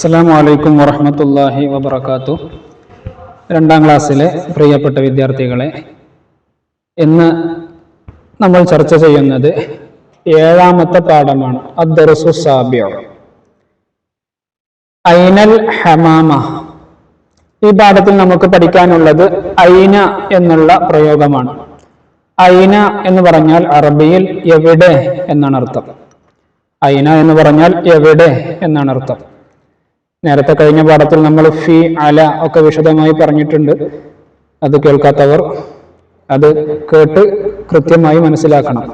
അസ്സലാമു അലൈക്കും വറഹമത്തല്ലാഹി വബർക്കാത്തു രണ്ടാം ക്ലാസ്സിലെ പ്രിയപ്പെട്ട വിദ്യാർത്ഥികളെ ഇന്ന് നമ്മൾ ചർച്ച ചെയ്യുന്നത് ഏഴാമത്തെ പാഠമാണ്. അദ്ദർസു സാബ്യോ ഐനൽ ഹമാമ. ഈ പാഠത്തിൽ നമുക്ക് പഠിക്കാനുള്ളത് ഐന എന്നുള്ള പ്രയോഗമാണ്. ഐന എന്ന് പറഞ്ഞാൽ അറബിയിൽ എവിടെ എന്നാണ് അർത്ഥം. ഐന എന്ന് പറഞ്ഞാൽ എവിടെ എന്നാണ് അർത്ഥം. നേരത്തെ കഴിഞ്ഞ പാഠത്തിൽ നമ്മൾ ഫി അല ഒക്കെ വിശദമായി പറഞ്ഞിട്ടുണ്ട്. അത് കേൾക്കാത്തവർ അത് കേട്ട് കൃത്യമായി മനസ്സിലാക്കണം.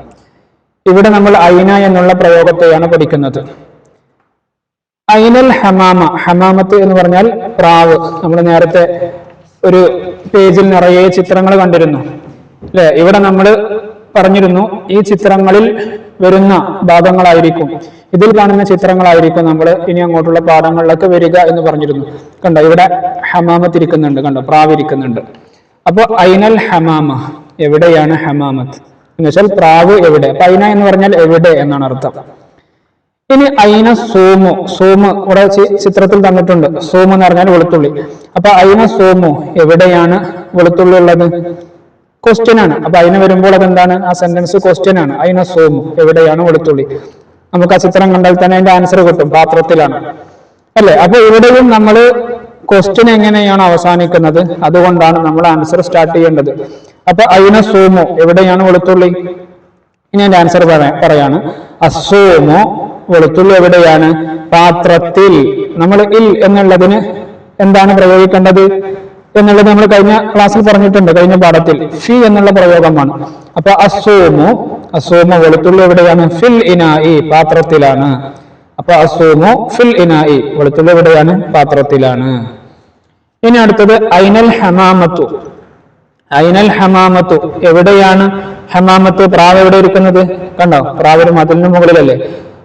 ഇവിടെ നമ്മൾ ഐന എന്നുള്ള പ്രയോഗത്തെയാണ് പഠിക്കുന്നത്. ഐനൽ ഹമാമ ഹമാമത്ത് എന്ന് പറഞ്ഞാൽ പ്രാവ്. നമ്മൾ നേരത്തെ ഒരു പേജിൽ നിറയെ ചിത്രങ്ങൾ കണ്ടിരുന്നു. അല്ലെ? ഇവിടെ നമ്മൾ പറഞ്ഞിരുന്നു ഈ ചിത്രങ്ങളിൽ വരുന്ന ഭാഗങ്ങളായിരിക്കും. ഇതിൽ കാണുന്ന ചിത്രങ്ങളായിരിക്കും നമ്മൾ ഇനി അങ്ങോട്ടുള്ള പാഠങ്ങളിലൊക്കെ വരിക എന്ന് പറഞ്ഞിരുന്നു. കണ്ടോ ഇവിടെ ഹമാമത്ത് ഇരിക്കുന്നുണ്ട് കണ്ടോ പ്രാവിരിക്കുന്നുണ്ട് അപ്പൊ ഐനൽ ഹമാമ എവിടെയാണ് ഹമാമത്ത്? എന്ന് വെച്ചാൽ പ്രാവ് എവിടെ? അപ്പൊ ഐന എന്ന് പറഞ്ഞാൽ എവിടെ എന്നാണ് അർത്ഥം. ഇനി ഐന സോമു സോമ് ഇവിടെ ചിത്രത്തിൽ തന്നിട്ടുണ്ട്. സോമ് എന്ന് പറഞ്ഞാൽ വെളുത്തുള്ളി. അപ്പൊ ഐന സോമു എവിടെയാണ് വെളുത്തുള്ളി ഉള്ളത്? ക്വസ്റ്റ്യൻ ആണ്. അപ്പൊ അതിന് വരുമ്പോൾ അതെന്താണ്? ആ സെന്റൻസ് ക്വസ്റ്റ്യൻ ആണ്. അയിന സോമു എവിടെയാണ് വെളുത്തുള്ളി? നമുക്ക് ആ ചിത്രം കണ്ടാൽ തന്നെ അതിന്റെ ആൻസർ കിട്ടും പാത്രത്തിലാണ്. അല്ലെ? അപ്പൊ ഇവിടെയും നമ്മൾ ക്വസ്റ്റ്യൻ എങ്ങനെയാണ് അവസാനിക്കുന്നത്? അതുകൊണ്ടാണ് നമ്മൾ ആൻസർ സ്റ്റാർട്ട് ചെയ്യേണ്ടത്. അപ്പൊ അയിന സൂമോ? എവിടെയാണ് വെളുത്തുള്ളി? ഇനി എന്റെ ആൻസർ പറയാണ്. അസോമോ വെളുത്തുള്ളി എവിടെയാണ്? പാത്രത്തിൽ. നമ്മൾ ഇൽ എന്നുള്ളതിന് എന്താണ് പ്രയോഗിക്കേണ്ടത്? എന്നുള്ളത് നമ്മൾ കഴിഞ്ഞ ക്ലാസ്സിൽ പറഞ്ഞിട്ടുണ്ട് കഴിഞ്ഞ പാഠത്തിൽ. ഫി എന്നുള്ള പ്രയോഗമാണ്. അപ്പൊ അസോമോ അസോമോ വെളുത്തുള്ളി എവിടെയാണ്? ഫിൽ ഇനായി പാത്രത്തിലാണ്. അപ്പൊ അസോമോ ഫിൽ ഇനായി വെളുത്തുള്ളി എവിടെയാണ്? പാത്രത്തിലാണ്. ഇനി അടുത്തത് ഐനൽ ഹമാമത്തു. ഐനൽ ഹമാമത്തു എവിടെയാണ് ഹമാമത്ത്? പ്രാവ് എവിടെ ഇരിക്കുന്നത്? കണ്ടോ? പ്രാവ് ഒരു മതിലിന് മുകളിലല്ലേ?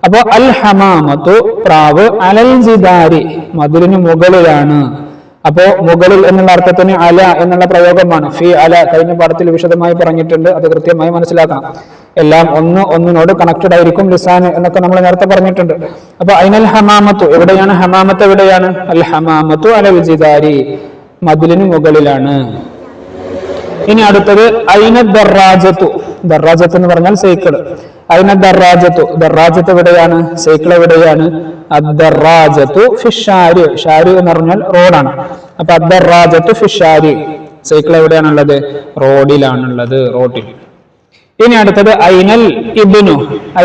അപ്പൊ അൽ ഹമാമത്തു പ്രാവ് അലൽ ജിദാരി മതിലിന് മുകളിലാണ്. അപ്പോ മുകളിൽ എന്നുള്ള അർത്ഥത്തിന് അല എന്നുള്ള പ്രയോഗമാണ്. ഫി അല കഴിഞ്ഞ പാഠത്തിൽ വിശദമായി പറഞ്ഞിട്ടുണ്ട്. അത് കൃത്യമായി മനസ്സിലാക്കണം. എല്ലാം ഒന്ന് ഒന്നിനോട് കണക്റ്റഡ് ആയിരിക്കും ലിസാൻ എന്നൊക്കെ നമ്മൾ നേരത്തെ പറഞ്ഞിട്ടുണ്ട്. അപ്പൊ അയിനൽ ഹമാമത്തു എവിടെയാണ്? ഹമാമത്ത് എവിടെയാണ്? അൽ ഹമാമത്തു അല വിജിതാരി മതിലിന് മുകളിലാണ്. ഇനി അടുത്തത് അയിന ദർറാജത്തു ദർറാജത്ത് എന്ന് പറഞ്ഞാൽ സൈക്കിൾ അയിന ദർറാജത്തു ദർറാജത്ത് എവിടെയാണ്? സൈക്കിൾ എവിടെയാണ്? അദ്ദർറാജത്തു ഫിഷാരി. ഷാരി എന്ന് പറഞ്ഞാൽ റോഡാണ്. അപ്പൊ അദ്ദർറാജത്തു ഫിഷാരി. സൈക്കിൾ എവിടെയാണുള്ളത്? റോഡിലാണുള്ളത്. റോഡിൽ ഇനി അടുത്തത് ഐനൽ ഇബിനു.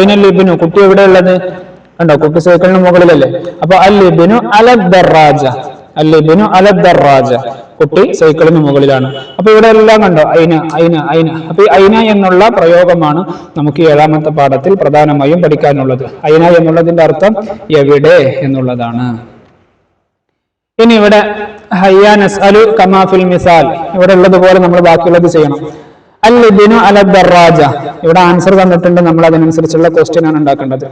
ഐനൽ ഇബിനു. കുട്ടി എവിടെ ഉള്ളത്? കണ്ടോ കുട്ടി സൈക്കിളിന് മുകളിലല്ലേ? അപ്പൊ അൽ ഇബിനു അലദ്ദറാജ അൽ ഇബിനു അലദ്ദറാജ കുട്ടി സൈക്കിളിന് മുകളിലാണ്. അപ്പൊ ഇവിടെ എല്ലാം കണ്ടോ? ഐന ഐന ഐന അപ്പൊ ഈ ഐന എന്നുള്ള പ്രയോഗമാണ് നമുക്ക് ഏഴാമത്തെ പാഠത്തിൽ പ്രധാനമായും പഠിക്കാനുള്ളത്. ഐന എന്നുള്ളതിന്റെ അർത്ഥം എവിടെ എന്നുള്ളതാണ്. ഇനി ഇവിടെ ഹയ്യാനസ് അലു കമാഫിൽ മിസാൽ. ഇവിടെ ഉള്ളതുപോലെ നമ്മൾ ബാക്കിയുള്ളത് ചെയ്യണം. അൽ ഇബിനു അല ഇവിടെ ആൻസർ തന്നിട്ടുണ്ട് നമ്മൾ അതിനനുസരിച്ചുള്ള ക്വസ്റ്റ്യൻ ആണ് ഉണ്ടാക്കേണ്ടത്.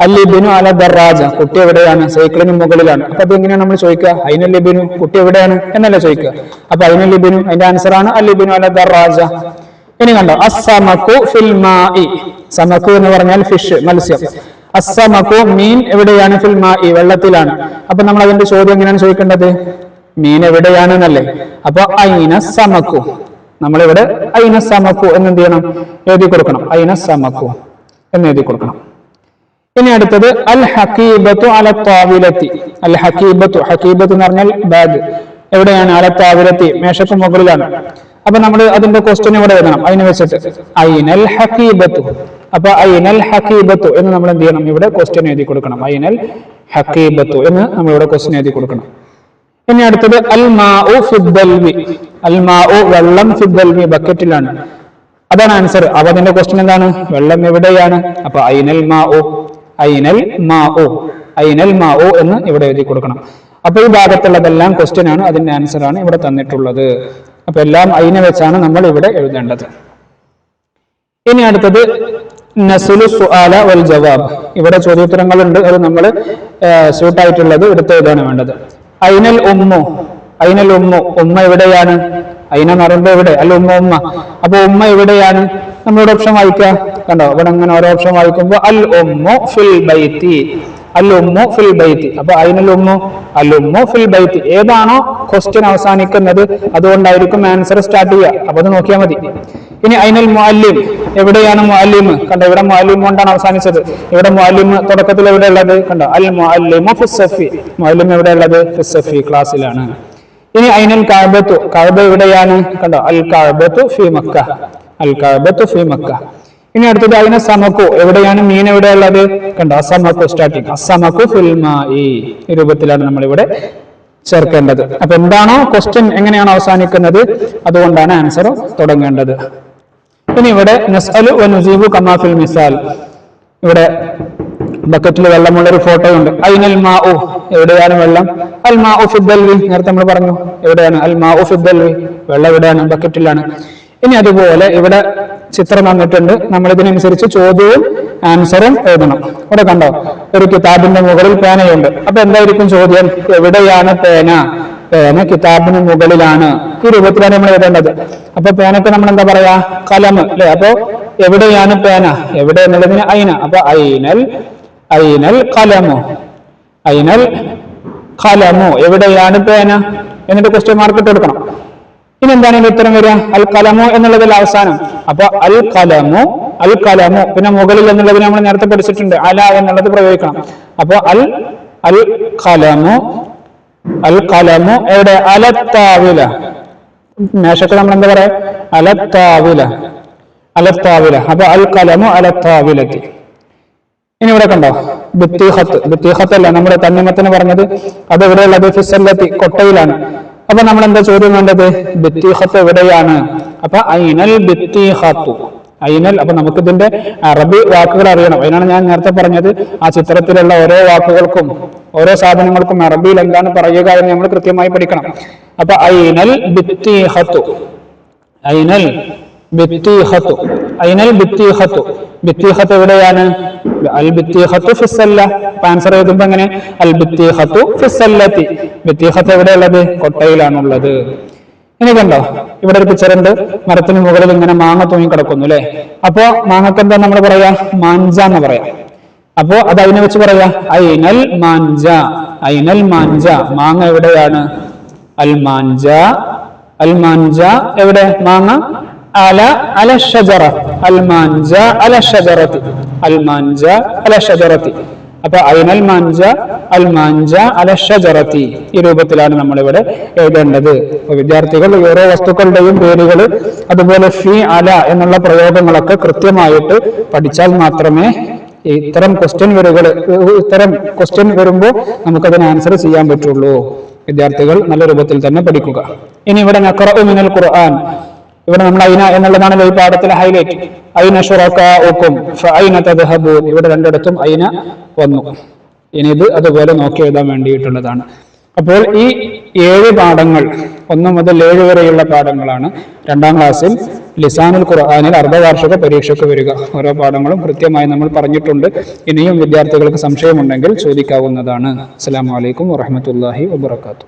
അല്ലിബിനു അല ദർജ കുട്ടി എവിടെയാണ്? സൈക്കിളിന് മുകളിലാണ്. അപ്പൊ അത് എങ്ങനെയാണ് നമ്മൾ ചോദിക്കുക? അയിനൽ ലിബിനു കുട്ടി എവിടെയാണ്? എന്നല്ല ചോദിക്കുക. അപ്പൊ അയിനൽ ലിബിനു അതിന്റെ ആൻസർ ആണ് അല്ലിബിനു അല ദർജ ഇനി കണ്ടോ? അസമക്കു ഫിൽ മായി സമക്കു എന്ന് പറഞ്ഞാൽ ഫിഷ് മത്സ്യം. അസമക്കു മീൻ എവിടെയാണ്? ഫിൽ മായി വെള്ളത്തിലാണ്. അപ്പൊ നമ്മൾ അതിന്റെ ചോദ്യം എങ്ങനെയാണ് ചോദിക്കേണ്ടത്? മീൻ എവിടെയാണ് എന്നല്ലേ അപ്പൊ അയിന സമക്കു. നമ്മളിവിടെ ഐന സമക്കു എന്ന് എന്ത് ചെയ്യണം എഴുതി കൊടുക്കണം. ഐന സമക്കു എന്ന് എഴുതി കൊടുക്കണം. ഇനി അടുത്തത് അൽ ഹക്കീബത്തു അല താവിലത്തി അൽ ഹക്കീബത്തു ഹക്കീബത്ത് എന്ന് പറഞ്ഞാൽ ബാഗ്. എവിടെയാണ്? അല താവിലത്തി മേശക്ക് മുകളിലാണ്. അപ്പൊ നമ്മൾ അതിന്റെ ക്വസ്റ്റ്യൻ ഇവിടെ എഴുതണം. അതിനെ വെച്ചിട്ട് ഐനൽ ഹക്കീബത്തു അപ്പൊ ഐനൽ ഹക്കീബത്തു എന്ന് നമ്മൾ എന്ത് ചെയ്യണം? ഇവിടെ ക്വസ്റ്റ്യൻ എഴുതി കൊടുക്കണം. ഐനൽ ഹക്കീബത്തു എന്ന് നമ്മൾ ഇവിടെ ക്വസ്റ്റ്യൻ എഴുതി കൊടുക്കണം. ഇനി അടുത്തത് അൽ മാഉ ഫിദ്ദൽവി അൽ മാഉ വെള്ളം ഫിദ്ദൽവി ബക്കറ്റിലാണ്. അതാണ് ആൻസർ. അപ്പൊ അതിന്റെ ക്വസ്റ്റ്യൻ എന്താണ്? വെള്ളം എവിടെയാണ്? അപ്പൊ ഐനൽ മാഉ ഐനൽ മാഉ ഐനൽ മാഉ എന്ന് ഇവിടെ എഴുതി കൊടുക്കണം. അപ്പൊ ഈ ഭാഗത്തുള്ളതെല്ലാം ക്വസ്റ്റ്യൻ ആണ്. അതിന്റെ ആൻസർ ആണ് ഇവിടെ തന്നിട്ടുള്ളത്. അപ്പൊ എല്ലാം അയിനെ വെച്ചാണ് നമ്മൾ ഇവിടെ എഴുതേണ്ടത്. ഇനി അടുത്തത് നസുലു സുആല വൽ ജവാബ്. ഇവിടെ ചോദ്യോത്തരങ്ങളുണ്ട്. അത് നമ്മൾ സ്യൂട്ടായിട്ടുള്ളത് എടുത്ത് എഴുതാണ് വേണ്ടത്. ഐനൽ ഉമ്മു ഐനൽ ഉമ്മ? ഉമ്മ എവിടെയാണ്? ഐന എന്ന് പറയുമ്പോ എവിടെ? അല്ല ഉമ്മ ഉമ്മ? അപ്പൊ ഉമ്മ എവിടെയാണ്? നമ്മളോട് ഓപ്ഷൻ വായിക്കാം. കണ്ടോ? ഇവിടെ അങ്ങനെ ഓരോ ഓപ്ഷൻ വായിക്കുമ്പോ അൽ ഉമ്മു ഫിൽ ബൈത്തി. അൽ ഉമ്മു ഫിൽ ബൈത്തി. അപ്പൊ അയിനൽ ഉമ്മു? അൽ ഉമ്മു ഫിൽ ബൈത്തി. ഏതാണോ ക്വസ്റ്റ്യൻ അവസാനിക്കുന്നത്? അതുകൊണ്ടായിരിക്കും ആൻസർ സ്റ്റാർട്ട് ചെയ്യുക. അപ്പൊ അത് നോക്കിയാൽ മതി. ഇനി അയിനൽ മുഅല്ലിം. എവിടെയാണ് മുഅല്ലിം? കണ്ടോ? ഇവിടെ മുഅല്ലിം കൊണ്ടാണ് അവസാനിച്ചത്. ഇവിടെ മുഅല്ലിം തുടക്കത്തിൽ എവിടെ ഉള്ളത് കണ്ടോ? അൽ മുഅല്ലിമു ഫിസ്സഫി മുഅല്ലിം എവിടെ ഉള്ളത് ഫിസ്സഫി ക്ലാസ്സിലാണ്. ഇനി അയിനൽ കാബത്തു കാബ എവിടെയാണ്? കണ്ടോ അൽ കാബത്തു ഫി മക്ക അൽ കാബത്തു ഫി മക്ക. ഇനി അടുത്തത് അതിനെ സമക്കു എവിടെയാണ് മീൻ എവിടെയുള്ളത് കണ്ടോ അസമക്കു സ്റ്റാർട്ടിങ് അസമക്കു ഫിൽമായി ഈ രൂപത്തിലാണ് നമ്മൾ ഇവിടെ ചേർക്കേണ്ടത്. അപ്പൊ എന്താണോ ക്വസ്റ്റ്യൻ എങ്ങനെയാണ് അവസാനിക്കുന്നത്? അതുകൊണ്ടാണ് ആൻസർ തുടങ്ങേണ്ടത്. ഇനി ഇവിടെ നസ്അലു വ കമാ ഫിൽ മിസാൽ. ഇവിടെ ബക്കറ്റിൽ വെള്ളമുള്ള ഒരു ഫോട്ടോ ഉണ്ട് അയിനൽ മാ ഉ എവിടെയാണ് വെള്ളം? അൽ മാ ഉ ഫിദ്ദൽവി നേരത്തെ നമ്മൾ പറഞ്ഞു എവിടെയാണ്? അൽ മാ ഉ ഫിദ്ദൽവി വെള്ളം എവിടെയാണ്? ബക്കറ്റിലാണ്. ഇനി അതുപോലെ ഇവിടെ ചിത്രം വന്നിട്ടുണ്ട്. നമ്മൾ ഇതിനനുസരിച്ച് ചോദ്യവും ആൻസറും എഴുതണം. ഇവിടെ കണ്ടോ? ഒരു കിതാബിന്റെ മുകളിൽ പേനയുണ്ട്. അപ്പൊ എന്തായിരിക്കും ചോദ്യം? എവിടെയാണ് പേന? പേന കിതാബിന് മുകളിലാണ്. ഈ രൂപത്തിലാണ് നമ്മൾ എഴുതേണ്ടത്. അപ്പൊ പേനക്ക് നമ്മൾ എന്താ പറയാ? കലം അല്ലെ? അപ്പോ എവിടെയാണ് പേന? എവിടെ എന്നുള്ളതിന് അയിന. അപ്പൊ അയിനൽ അയിനൽ കലമോ. അയിനൽ കലമോ. എവിടെയാണ് പേന? എന്നിട്ട് ക്വസ്റ്റ്യൻ മാർക്ക് ഇട്ട് കൊടുക്കണം ഇനി എന്താണ് ഇതിന്റെ ഉത്തരം വരിക? അൽ കലമോ എന്നുള്ളതിൽ അവസാനം. അപ്പൊ അൽ കലമോ അൽ കലമോ. പിന്നെ മുകളിൽ എന്നുള്ളത് നമ്മൾ നേരത്തെ പഠിച്ചിട്ടുണ്ട്. അല എന്നുള്ളത് പ്രയോഗിക്കണം. അപ്പൊ അൽ അൽ കലമോ അൽ കലമോ. എവിടെ? അലത്താവില. മേശക്ക് നമ്മൾ എന്താ പറയാ? അലത്താവില. അലത്താവില. അപ്പൊ അൽ കലമോ അലത്താവിലെത്തി ഇനി ഇവിടെ കണ്ടോ? ബുത്തിഹത്ത് ബുത്തിഹത്ത് അല്ല നമ്മുടെ തന്നിമത്തിന് പറഞ്ഞത് അത് എവിടെയുള്ളത് ഫിസല്ലത്തി കൊട്ടയിലാണ്. അപ്പൊ നമ്മൾ എന്താ ചോദ്യം വേണ്ടത്? ബിത്തീഹത്ത് എവിടെയാണ്? അപ്പൊ ഐനൽ ബിത്തീഹത്തു അയിനൽ അപ്പൊ നമുക്ക് ഇതിന്റെ അറബി വാക്കുകൾ അറിയണം. അതിനാണ് ഞാൻ നേരത്തെ പറഞ്ഞത് ആ ചിത്രത്തിലുള്ള ഓരോ വാക്കുകൾക്കും ഓരോ സാധനങ്ങൾക്കും അറബിയിൽ എന്താണ് പറയുക എന്ന് നമ്മൾ കൃത്യമായി പഠിക്കണം. അപ്പൊ ഐനൽ ബിത്തീഹത്തു ഐനൽ ബിത്തീഹത്തു ഐനൽ ബിത്തീഹത്തു ബിത്തീഹത്ത് എവിടെയാണ്? അൽ ബിത്തീഹത്തു ഫിസല്ല ആൻസർ എഴുതുമ്പോ എങ്ങനെ? അൽ ബിത്തീഹത്തു ഫിസല്ലത്തി ബിത്തീഹത്ത് എവിടെയുള്ളത്? കൊട്ടയിലാണുള്ളത്. ഇനി കണ്ടോ? ഇവിടെ ഒരു പിക്ചർ ഉണ്ട്. മരത്തിന് മുകളിൽ ഇങ്ങനെ മാങ്ങ തൂങ്ങി കിടക്കുന്നു അല്ലെ അപ്പോ മാങ്ങക്ക് എന്താ നമ്മൾ പറയാ? മാഞ്ച എന്ന് പറയാം. അപ്പോ അത് അതിനെ വെച്ച് പറയാ? ഐനൽ മാഞ്ച. ഐനൽ മാഞ്ച. മാങ്ങ എവിടെയാണ്? അൽ മാഞ്ച. അൽ മാഞ്ച എവിടെ? മാങ്ങ അല അല ഷജറ. അൽ മാഞ്ച അല അൽമാൻജ അല അപ്പൊ അയിനൽ മാൻജ അൽ മാഞ്ച അല ഷജറത്തി ഈ രൂപത്തിലാണ് നമ്മൾ ഇവിടെ എഴുതേണ്ടത് വിദ്യാർത്ഥികൾ ഓരോ വസ്തുക്കളുടെയും പേരുകൾ അതുപോലെ ഫി അല എന്നുള്ള പ്രയോഗങ്ങളൊക്കെ കൃത്യമായിട്ട് പഠിച്ചാൽ മാത്രമേ ഇത്തരം ക്വസ്റ്റ്യൻ വരികൾ ഇത്തരം ക്വസ്റ്റ്യൻ വരുമ്പോൾ നമുക്കതിന് ആൻസർ ചെയ്യാൻ പറ്റുള്ളൂ. വിദ്യാർത്ഥികൾ നല്ല രൂപത്തിൽ തന്നെ പഠിക്കുക. ഇനി ഇവിടെ നക്കറ മിനൽ ഖുർആൻ. ഇവിടെ നമ്മൾ അയിന എന്നുള്ളതാണ് ഈ ഹൈലൈറ്റ് അയിന ഷുറക്കും അയിന തദ്ഹബൂൻ ഇവിടെ രണ്ടിടത്തും അയിന വന്നു. ഇനി ഇത് അതുപോലെ നോക്കി എഴുതാൻ വേണ്ടിയിട്ടുള്ളതാണ്. അപ്പോൾ ഈ ഏഴ് പാഠങ്ങൾ ഒന്ന് മുതൽ ഏഴ് വരെയുള്ള പാഠങ്ങളാണ് രണ്ടാം ക്ലാസ്സിൽ ലിസാനുൽ ഖുർആാനിൽ അർദ്ധവാർഷിക പരീക്ഷയ്ക്ക് വരിക. ഓരോ പാഠങ്ങളും കൃത്യമായി നമ്മൾ പറഞ്ഞിട്ടുണ്ട്. ഇനിയും വിദ്യാർത്ഥികൾക്ക് സംശയമുണ്ടെങ്കിൽ ചോദിക്കാവുന്നതാണ്. അസ്സാം വലൈക്കും വാഹമത്തല്ലാഹി വാബർക്കാത്തു